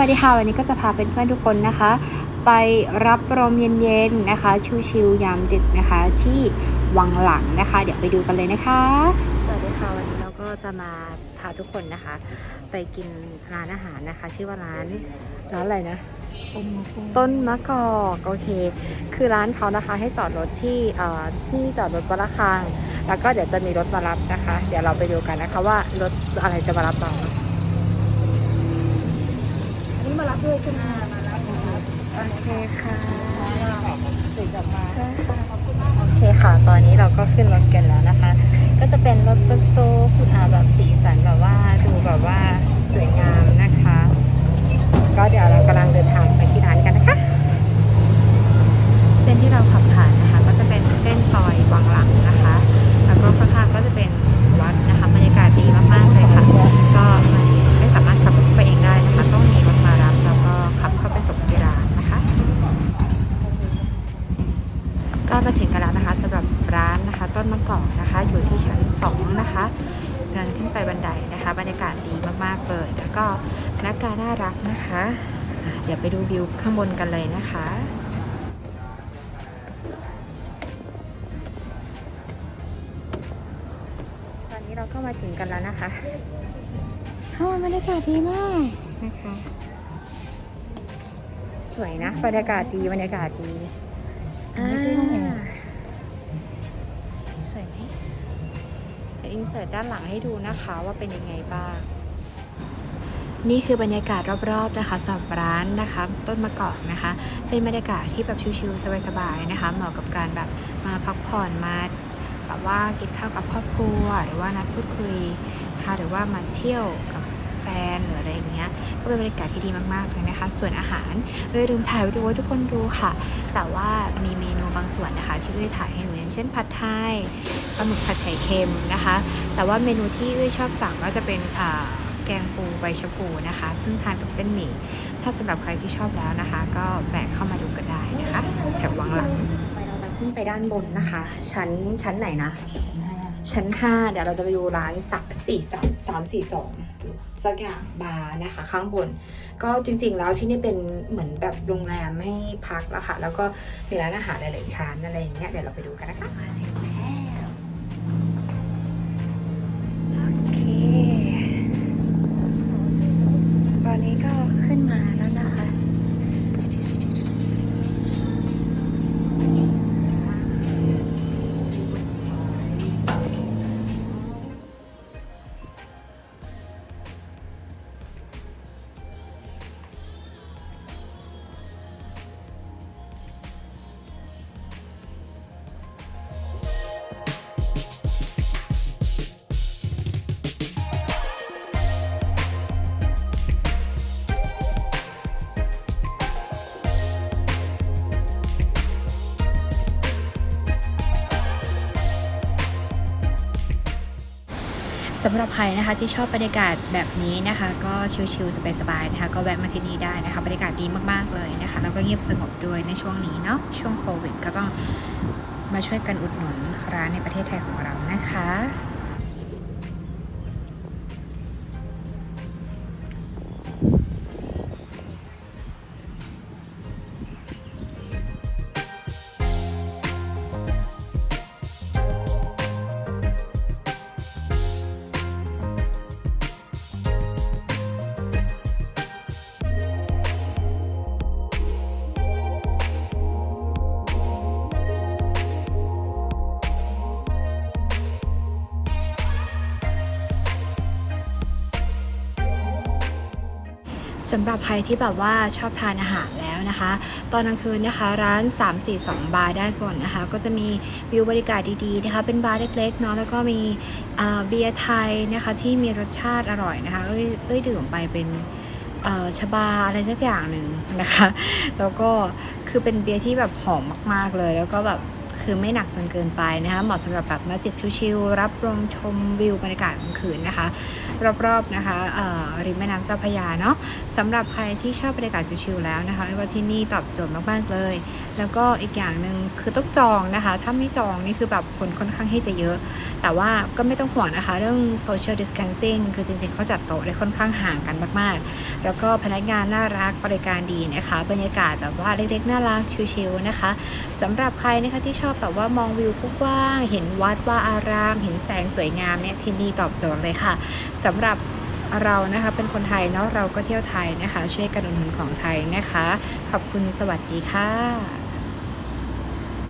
วัสดีค่ะวันนี้ก็จะพาเพื่อนๆทุกคนนะคะ ไปรับลมเย็นๆนะคะชิวๆยามดึกนะคะ ที่วังหลังนะคะ เดี๋ยวไปดูกันเลยนะคะ สวัสดีค่ะวันนี้เราก็จะมาพาทุกคนนะคะ ไปกินร้านอาหารนะคะ ชื่อว่าร้านร้านอะไรนะต้นมะกอกโอเค คือร้านเขานะคะให้จอดรถที่เอ่อที่จอดรถวัดระฆัง แล้วก็เดี๋ยวจะมีรถมารับนะคะ เดี๋ยวเราไปดูกันนะคะว่ารถอะไรจะมารับเราอันนี้ มารับด้วยใช่ไหมมารับโอเคค่ะติดกลับมาใช่ค่ะโอเคค่ะ ตอนนี้เราก็ขึ้นรถกันแล้วนะคะ ก็จะเป็นรถตุ๊กตุ๊กอ่าแบบสีสันแบบว่าดูแบบว่าสวยงามนะคะ ก็เดี๋ยวเรากำลังเดินทางไปที่ร้านกันนะคะ เส้นที่เราขับผ่านนะคะ ก็จะเป็นเส้นซอยวังหลังนะคะ แล้วก็ข้างๆก็จะเป็นวัดนะคะบรรยากาศดีมากๆ เดินขึ้นไปบันไดนะคะ บรรยากาศดีมากๆเลย แล้วก็พนักงานน่ารักนะคะอะเดี๋ยวไปดูวิวข้างบนกันเลยนะคะตอนนี้เราก็มาถึงกันแล้วนะคะข้างบนบรรยากาศดีมากนะคะ สวยนะ บรรยากาศดี บรรยากาศดีอ่าส เสิร์ตด้านหลังให้ดูนะคะว่าเป็นยังไงบ้าง นี่คือบรรยากาศรอบๆนะคะสำหรับร้านนะคะ ต้นมะกอกนะคะ เป็นบรรยากาศที่แบบชิลๆสบายๆนะคะ เหมาะกับการแบบมาพักผ่อนมาแบบว่ากินข้าวกับครอบครัวหรือว่านัดพูดคุยค่ะหรือว่ามาเที่ยวกับ นหรืออะไรอย่างเงี้ยก็เป็นบรรยากาศที่ดีมากๆเลยนะคะ ส่วนอาหารเอ้ยลืมถ่ายวิดีโอทุกคนดูค่ะ แต่ว่ามีเมนูบางส่วนนะคะ ที่เอ้ยถ่ายให้หนูอย่างเช่นผัดไทยปลาหมึกผัดไข่เค็มนะคะ แต่ว่าเมนูที่เอ้ยชอบสั่งก็จะเป็นอ่าแกงปูใบชะพูนะคะ ซึ่งทานกับเส้นหมี่ถ้าสำหรับใครที่ชอบแล้วนะคะ ก็แบกเข้ามาดูกันได้นะคะแถววังหลังไปเราจะขึ้นไปด้านบนนะคะ ชั้นชั้นไหนนะ ชั้น 5 เดี๋ยวเราจะไปดูร้านสักสี่สามสามสี่สอง สักอย่างบาร์นะคะ ข้างบน ก็จริง ๆ แล้วที่นี่เป็นเหมือนแบบโรงแรมให้พักแล้วค่ะ แล้วก็มีร้านอาหารหลายๆชั้นอะไรอย่างเงี้ยเดี๋ยวเราไปดูกันนะคะ สำหรับใครนะคะที่ชอบบรรยากาศแบบนี้นะคะ ก็ชิลๆสบายๆนะคะก็แวะมาที่นี่ได้นะคะบรรยากาศดีมากๆเลยนะคะแล้วก็เงียบสงบด้วยในช่วงนี้เนาะช่วงโควิดก็ต้องมาช่วยกันอุดหนุนร้านในประเทศไทยของเรานะคะ สำหรับใครที่แบบว่าชอบทานอาหารแล้วนะคะ ตอนกลางคืนนะคะ ร้าน 342 บาร์ด้านบนนะคะ ก็จะมีวิวบริการดีๆนะคะ เป็นบาร์เล็กๆเนาะแล้วก็มีเบียร์ไทยนะคะที่มีรสชาติอร่อยนะคะเอ้ยเอ้ยดื่มไปเป็นเอ่อชบาอะไรสักอย่างหนึ่งนะคะ แล้วก็คือเป็นเบียร์ที่แบบหอมมากๆเลย แล้วก็แบบ คือไม่หนักจนเกินไปนะคะเหมาะสำหรับแบบมาจิบชิวๆรับลมชมวิวบรรยากาศกลางคืนนะคะ รอบๆนะคะริมแม่น้ำเจ้าพระยาเนาะสำหรับใครที่ชอบบรรยากาศชิลๆแล้วนะคะว่าที่นี่ตอบโจทย์มากๆเลย แล้วก็อีกอย่างหนึ่งคือต้องจองนะคะ ถ้าไม่จองนี่คือแบบคนค่อนข้างที่จะเยอะ แต่ว่าก็ไม่ต้องห่วงนะคะ เรื่อง social distancing คือจริงๆเขาจัดโต๊ะได้ค่อนข้างห่างกันมากๆ แล้วก็พนักงานน่ารักบริการดีนะคะ บรรยากาศแบบว่าเล็กๆน่ารักชิลๆนะคะสำหรับใครนะคะที่ชอบแบบว่ามองวิวกว้าง เห็นวัดว่าอาราม เห็นแสงสวยงามเนี่ยที่นี่ตอบโจทย์เลยค่ะสำหรับเรานะคะเป็นคนไทยเนาะเราก็เที่ยวไทยนะคะ ช่วยกันอุดหนุนของไทยนะคะ ขอบคุณสวัสดีค่ะ